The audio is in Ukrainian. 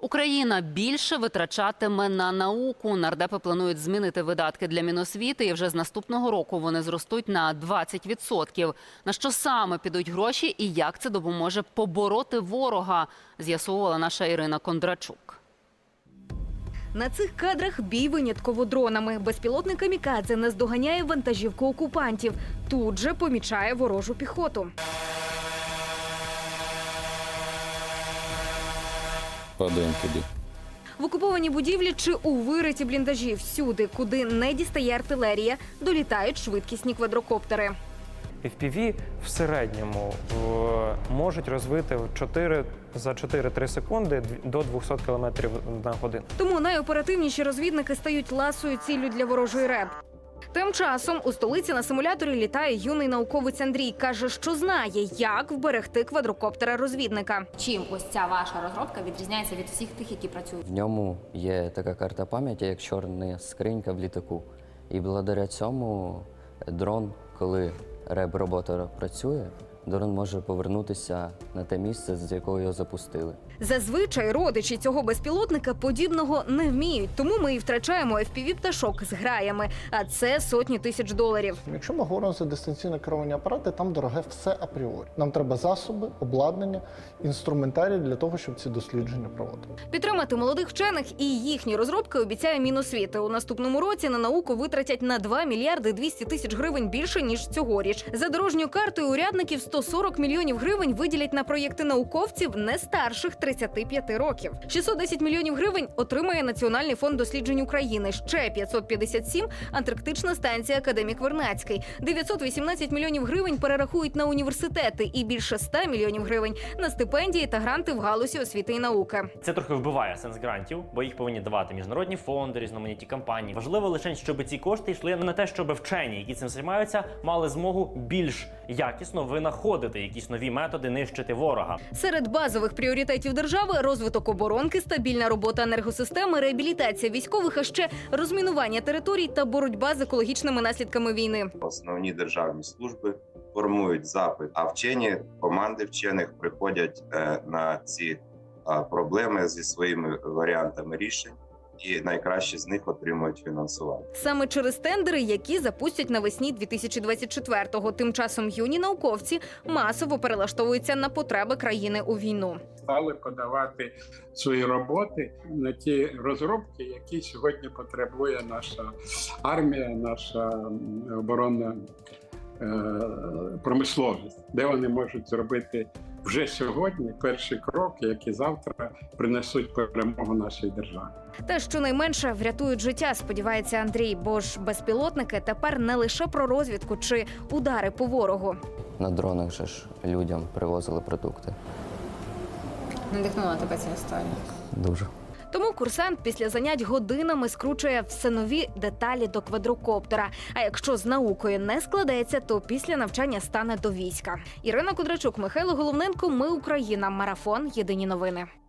Україна більше витрачатиме на науку. Нардепи планують змінити видатки для Міносвіти, і вже з наступного року вони зростуть на 20%. На що саме підуть гроші і як це допоможе побороти ворога? З'ясовувала наша Ірина Кондрачук. На цих кадрах бій винятково дронами. Безпілотник камікадзе наздоганяє вантажівку окупантів. Тут же помічає ворожу піхоту. Падаємо туди. В окупованій будівлі чи у вириті бліндажі всюди, куди не дістає артилерія, долітають швидкісні квадрокоптери. FPV в середньому е, можуть розвити в 4, за 4-3 секунди до 200 км на годину. Тому найоперативніші розвідники стають ласою ціллю для ворожої РЕБ. Тим часом у столиці на симуляторі літає юний науковець Андрій. каже, що знає, як вберегти квадрокоптера розвідника. Чим ось ця ваша розробка відрізняється від всіх тих, які працюють? В ньому є така карта пам'яті, як чорна скринька в літаку. І благодаря цьому дрон, коли реб робота працює, дрон може повернутися на те місце, з якого його запустили. Зазвичай родичі цього безпілотника подібного не вміють, тому ми і втрачаємо fpv пташок з граями, а це сотні тисяч доларів. Якщо ми говоримо за дистанційно керовані апарати, там дороге все апріорі. Нам треба засоби, обладнання, інструментарій для того, щоб ці дослідження проводити. Підтримати молодих вчених і їхні розробки обіцяє Міносвіти. У наступному році на науку витратять на 2 мільярди 200 тисяч гривень більше ніж цьогоріч. За дорожньою картою урядників 140 мільйонів гривень виділять на проєкти науковців не старших 35 років. 610 мільйонів гривень отримає Національний фонд досліджень України. Ще 557 – антарктична станція Академік Вернацький. 918 мільйонів гривень перерахують на університети і більше 100 мільйонів гривень на стипендії та гранти в галузі освіти і науки. Це трохи вбиває сенс грантів, бо їх повинні давати міжнародні фонди, різноманітні компанії. Важливо лише, щоб ці кошти йшли на те, щоб вчені, які цим займаються, мали змогу більш якісно винаходити якісь нові методи нищити ворога. Серед базових пріоритетів держави розвиток оборонки, стабільна робота енергосистеми, реабілітація військових, а ще розмінування територій та боротьба з екологічними наслідками війни. основні державні служби формують запит, а вчені команди вчених приходять е, на ці проблеми зі своїми варіантами рішень, і найкращі з них отримують фінансування. Саме через тендери, які запустять навесні 2024-го. Тим часом юні науковці масово перелаштовуються на потреби країни у війну. стали подавати свої роботи на ті розробки, які сьогодні потребує наша армія, наша оборонна е, промисловість, де вони можуть зробити вже сьогодні перші кроки, які завтра принесуть перемогу нашій державі. що найменше врятують життя, сподівається Андрій. Бо ж безпілотники тепер не лише про розвідку чи удари по ворогу. На дронах же ж людям привозили продукти. Надихнула тебе ця історія. Дуже. Тому курсант після занять годинами скручує все нові деталі до квадрокоптера. А якщо з наукою не складеться, то після навчання стане до війська. Ірина Кудрачук, Михайло Головненко. Ми Україна. Марафон. Єдині новини.